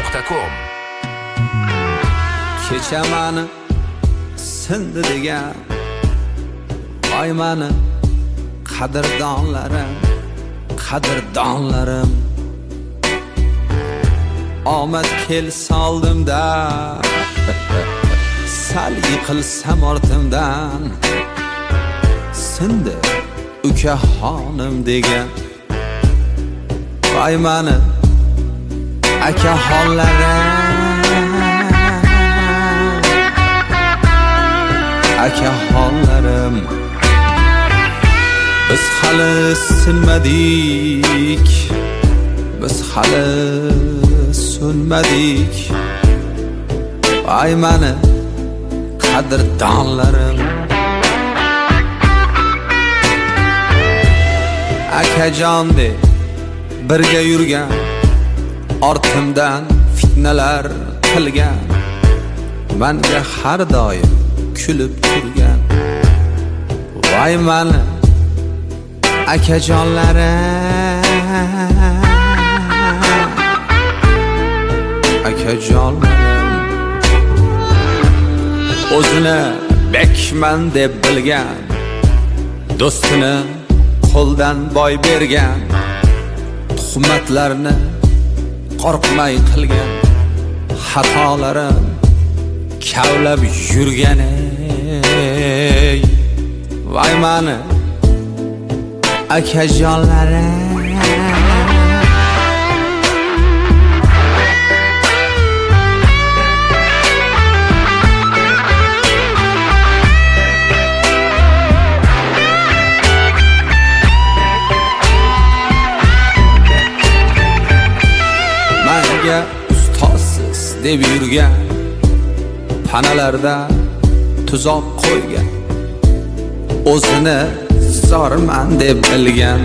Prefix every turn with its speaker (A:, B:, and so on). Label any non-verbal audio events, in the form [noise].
A: arslon.com
B: kecha mani sindi degan voy mani qadrdonlarim qadrdonlarim. Omad kelsa oldimda [laughs] sal yiqilsam ortimdan. Sindi ukaxonim degan voy mani akaxonlarim akaxonlarim biz hali sinmadik biz hali so'nmadik voy mani qadrdonlarim akajon deb birga yurgan ortimdan fitnalar qilgan manga har doim kulib turgan voy mani akajonlarim akajonlarim o'zini bekman deb bilgan do'stini qo'ldan boy bergan tuhmatlarni qo'rqmay qilgan xatolarim kavlab yurgan ey voy mani akajonlarim. Deb yurgan panalarda tuzoq qo'ygan. O'zini zorman deb bilgan.